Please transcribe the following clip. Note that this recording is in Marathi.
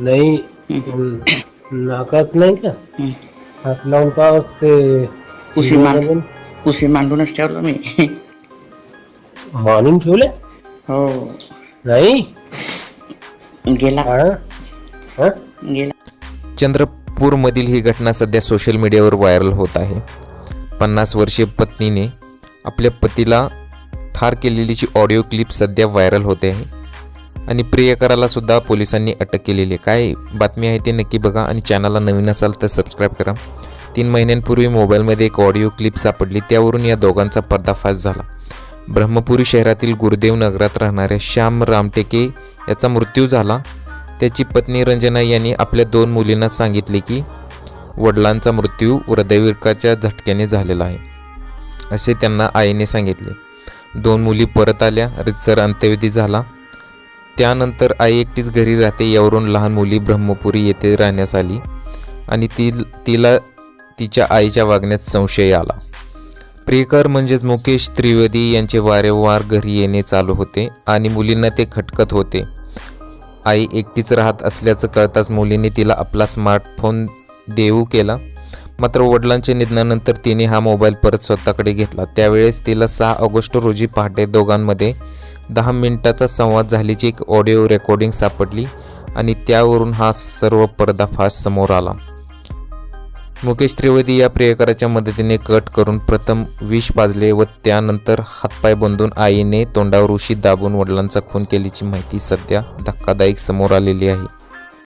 नाही नाकात नाही का. हात लावून का ते उशी मांड उशी मांडूनच ठेवलं मी. मानून ठेवले? हो. नाही? गेला. हा? हा? गेला. चंद्रपूरमधील ही घटना सध्या सोशल मीडियावर व्हायरल होत आहे. पन्नास वर्षीय पत्नीने आपल्या पतीला ठार केलेलीची ऑडिओ क्लिप सध्या व्हायरल होते आहे. आणि प्रियकराला सुद्धा पोलिसांनी अटक केलेली आहे. काय बातमी आहे ते नक्की बघा आणि चॅनलला नवीन असाल तर सबस्क्राईब करा. तीन महिन्यांपूर्वी मोबाईलमध्ये एक ऑडिओ क्लिप सापडली. त्यावरून या दोघांचा पर्दाफाश झाला. ब्रह्मपुरी शहरातील गुरुदेव नगरात राहणाऱ्या श्याम रामटेके याचा मृत्यू झाला. त्याची पत्नी रंजना यांनी आपल्या दोन मुलींना सांगितले की वडिलांचा मृत्यू हृदयविकाच्या झटक्याने झालेला आहे असे त्यांना आईने सांगितले. दोन मुली परत आल्या. रितसर अंत्यविधी झाला. त्यानंतर आई एकटीच घरी राहते. यावरून लहान मुली ब्रह्मपुरी येथे राहण्यास आली आणि ती तिला तिच्या आईच्या वागण्यात संशय आला. प्रियकर म्हणजेच मुकेश त्रिवेदी यांचे वारंवार घरी येणे चालू होते आणि मुलींना ते खटकत होते. आई एकटीच राहत असल्याचं कळताच मुलीने तिला आपला स्मार्टफोन देऊ केला. मात्र वडिलांच्या निधनानंतर तिने हा मोबाईल परत स्वतःकडे घेतला. त्यावेळेस तिला सहा ऑगस्ट रोजी पहाटे दोघांमध्ये दहा मिनिटाचा संवाद झाल्याची एक ऑडिओ रेकॉर्डिंग सापडली आणि त्यावरून हा सर्व पर्दाफाश समोर आला. मुकेश त्रिवेदी या प्रियकराच्या मदतीने कट करून प्रथम विष पाजले व त्यानंतर हातपाय बांधून आईने तोंडावर उशी दाबून वडिलांचा खून केल्याची माहिती सध्या धक्कादायक समोर आलेली आहे.